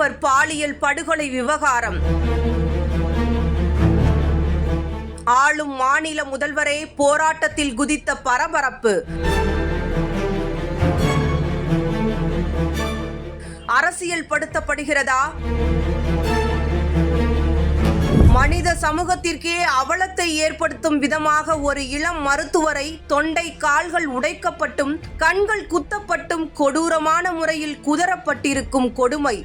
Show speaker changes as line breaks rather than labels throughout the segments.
மருத்துவர் பாலியல் படுகொலை விவகாரம். ஆளும் மாநில முதல்வரே போராட்டத்தில் குதித்த பரபரப்பு. அரசியல் படுத்தப்படுகிறதா மனித சமூகத்திற்கே அவலத்தை ஏற்படுத்தும் விதமாக ஒரு இளம் மருத்துவரை தொண்டை கால்கள் உடைக்கப்பட்டும் கண்கள் குத்தப்பட்டும் கொடூரமான முறையில் குதறப்பட்டிருக்கும் கொடுமை.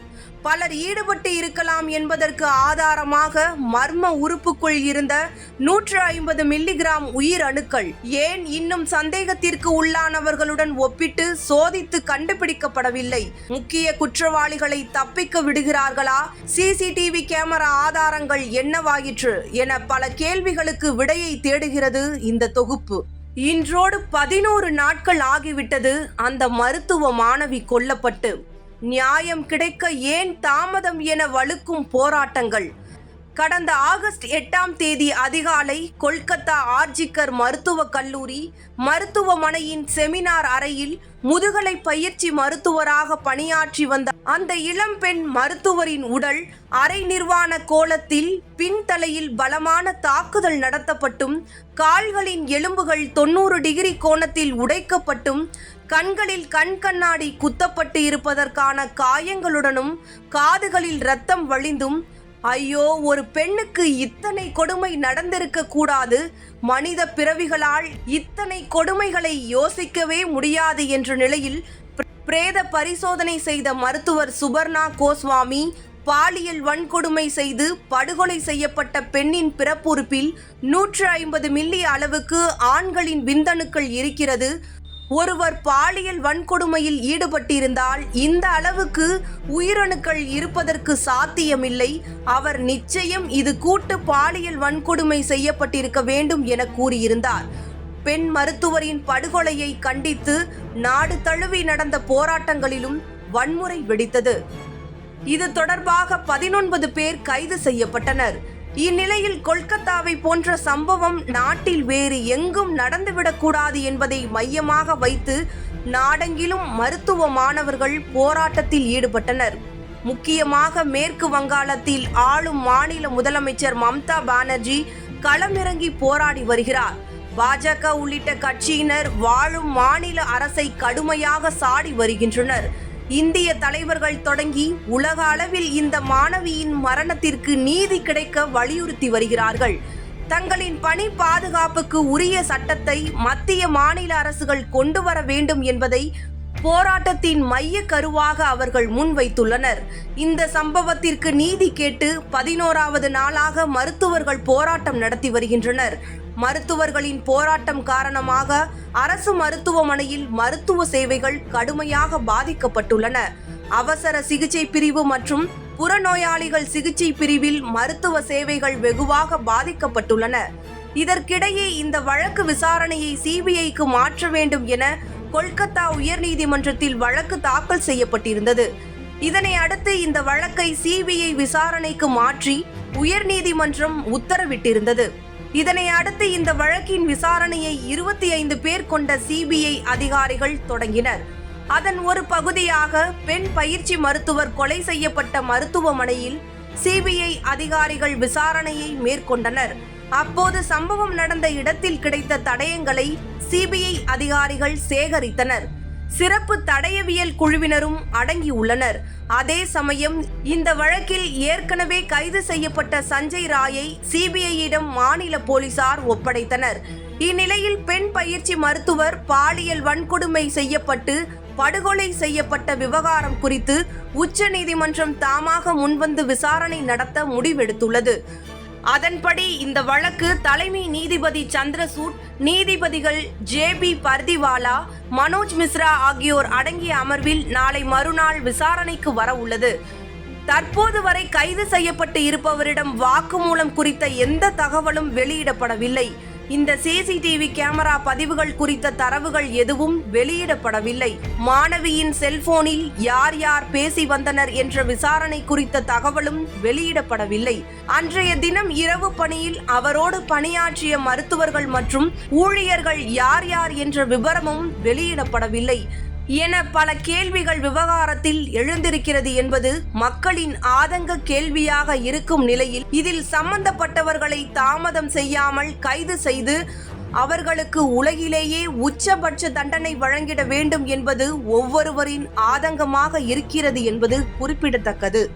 பலர் ஈடுபட்டு இருக்கலாம் என்பதற்கு ஆதாரமாக மர்ம உறுப்புக்குள் இருந்த நூற்று ஐம்பது மில்லிகிராம் உயிர் அணுக்கள் ஏன் இன்னும் சந்தேகத்திற்கு உள்ளானவர்களுடன் ஒப்பிட்டு சோதித்து கண்டுபிடிக்கப்படவில்லை? முக்கிய குற்றவாளிகளை தப்பிக்க விடுகிறார்களா? சிசிடிவி கேமரா ஆதாரங்கள் என்னவாயிற்று என பல கேள்விகளுக்கு விடையை தேடுகிறது இந்த தொகுப்பு. இன்றோடு பதினோரு நாட்கள் ஆகிவிட்டது அந்த மருத்துவ மாணவி கொல்லப்பட்டு. நியாயம் கிடைக்க ஏன் தாமதம் என வலுக்கும் போராட்டங்கள்? கடந்த ஆகஸ்ட் எட்டாம் தேதி அதிகாலை கொல்கத்தா ஆர்ஜிக்கர் மருத்துவக் கல்லூரி மருத்துவமனையின் செமினார் அறையில் முதுகலை பயிற்சி மருத்துவராக பணியாற்றி வந்த அந்த இளம்பெண் மருத்துவரின் உடல் அரை நிர்வாண கோலத்தில் பின்தலையில் பலமான தாக்குதல் நடத்தப்பட்டும் கால்களின் எலும்புகள் தொண்ணூறு டிகிரி கோணத்தில் உடைக்கப்பட்டும் கண்களில் கண் கண்ணாடி குத்தப்பட்டு இருப்பதற்கான காயங்களுடனும் காதுகளில் இரத்தம் வழிந்தும் ஐயோ ஒரு பெண்ணுக்கு இத்தனை கொடுமை நடந்திருக்க கூடாது. மனித பிறவிகளால் இத்தனை கொடுமைகளை யோசிக்கவே முடியாது என்ற நிலையில் பிரேத பரிசோதனை செய்த மருத்துவர் சுபர்ணா கோஸ்வாமி பாலியல் வன்கொடுமை செய்து படுகொலை செய்யப்பட்ட பெண்ணின் பிறப்புறுப்பில் நூற்று ஐம்பது மில்லி அளவுக்கு ஆண்களின் விந்தணுக்கள் இருக்கிறது. ஒருவர் பாலியல் வன்கொடுமையில் ஈடுபட்டிருந்தால் இந்த அளவுக்கு உயிரணுக்கள் இருப்பதற்கு சாத்தியமில்லை. அவர் நிச்சயம் இது கூட்டு பாலியல் வன்கொடுமை செய்யப்பட்டிருக்க வேண்டும் என கூறியிருந்தார். பெண் மருத்துவரின் படுகொலையை கண்டித்து நாடு தழுவி நடந்த போராட்டங்களிலும் வன்முறை வெடித்தது. இது தொடர்பாக பதினொன்பது பேர் கைது செய்யப்பட்டனர். இந்நிலையில் கொல்கத்தாவை போன்ற சம்பவம் நாட்டில் வேறு எங்கும் நடந்துவிடக்கூடாது என்பதை மையமாக வைத்து நாடெங்கிலும் மருத்துவ மாணவர்கள் போராட்டத்தில் ஈடுபட்டனர். முக்கியமாக மேற்கு வங்காளத்தில் ஆளும் மாநில முதலமைச்சர் மம்தா பானர்ஜி களமிறங்கி போராடி வருகிறார். பாஜக உள்ளிட்ட கட்சியினர் வாழும் மாநில அரசை கடுமையாக சாடி வருகின்றனர். இந்திய தலைவர்கள் தொடங்கி உலக அளவில் இந்த மாணவியின் மரணத்திற்கு நீதி கிடைக்க வலியுறுத்தி வருகிறார்கள். தங்களின் பணி பாதுகாப்புக்கு உரிய சட்டத்தை மத்திய மாநில அரசுகள் கொண்டு வர வேண்டும் என்பதை போராட்டத்தின் மைய கருவாக அவர்கள் முன்வைத்துள்ளனர். இந்த சம்பவத்திற்கு நீதி கேட்டு பதினோராவது நாளாக மருத்துவர்கள் போராட்டம் நடத்தி வருகின்றனர். மருத்துவர்களின் போராட்டம் காரணமாக அரசு மருத்துவமனையில் மருத்துவ சேவைகள் கடுமையாக பாதிக்கப்பட்டுள்ளன. அவசர சிகிச்சை பிரிவு மற்றும் புறநோயாளிகள் சிகிச்சை பிரிவில் மருத்துவ சேவைகள் வெகுவாக பாதிக்கப்பட்டுள்ளன. இதற்கிடையே இந்த வழக்கு விசாரணையை சிபிஐக்கு மாற்ற வேண்டும் என கொல்கத்தா உயர்நீதிமன்றத்தில் வழக்கு தாக்கல் செய்யப்பட்டிருந்தது. இதனை அடுத்து இந்த வழக்கை சிபிஐ விசாரணைக்கு மாற்றி உயர்நீதிமன்றம் உத்தரவிட்டிருந்தது. இதனை அடுத்து இந்த வழக்கின் விசாரணையை இருபத்தி ஐந்து பேர் கொண்ட சிபிஐ அதிகாரிகள் தொடங்கினர். அதன் ஒரு பகுதியாக பெண் பயிற்சி மருத்துவர் கொலை செய்யப்பட்ட மருத்துவமனையில் சிபிஐ அதிகாரிகள் விசாரணையை மேற்கொண்டனர். அப்போது சம்பவம் நடந்த இடத்தில் கிடைத்த தடயங்களை சிபிஐ அதிகாரிகள் சேகரித்தனர். சிறப்பு தடயவியல் குழுவினரும் அடங்கியுள்ளனர் அதே சமயம் இந்த வழக்கில் ஏற்கனவே கைது செய்யப்பட்ட சஞ்சய் ராயை சிபிஐயிடம் மாநில போலீசார் ஒப்படைத்தனர். இந்நிலையில் பெண் பயிற்சி மருத்துவர் பாலியல் வன்கொடுமை செய்யப்பட்டு படுகொலை செய்யப்பட்ட விவகாரம் குறித்து உச்சநீதிமன்றம் தாமாக முன்வந்து விசாரணை நடத்த முடிவெடுத்துள்ளது. அதன்படி இந்த வழக்கு தலைமை நீதிபதி சந்திரசூட் நீதிபதிகள் ஜே பி பர்திவாலா மனோஜ் மிஸ்ரா ஆகியோர் அடங்கிய அமர்வில் நாளை மறுநாள் விசாரணைக்கு வர உள்ளது. தற்போது வரை கைது செய்யப்பட்டு இருப்பவரிடம் வாக்குமூலம் குறித்த எந்த தகவலும் வெளியிடப்படவில்லை. இந்த சிசிடிவி கேமரா பதிவுகள் குறித்த தரவுகள் எதுவும் வெளியிடப்படவில்லை. மாணவியின் செல்போனில் யார் யார் பேசி வந்தனர் என்ற விசாரணை குறித்த தகவலும் வெளியிடப்படவில்லை. அன்றைய தினம் இரவு பணியில் அவரோடு பணியாற்றிய மருத்துவர்கள் மற்றும் ஊழியர்கள் யார் யார் என்ற விவரமும் வெளியிடப்படவில்லை. என பல கேள்விகள் விவகாரத்தில் எழுந்திருக்கிறது என்பது மக்களின் ஆதங்க கேள்வியாக இருக்கும் நிலையில் இதில் சம்பந்தப்பட்டவர்களை தாமதம் செய்யாமல் கைது செய்து அவர்களுக்கு உலகிலேயே உச்சபட்ச தண்டனை வழங்கிட வேண்டும் என்பது ஒவ்வொருவரின் ஆதங்கமாக இருக்கிறது என்பது குறிப்பிடத்தக்கது.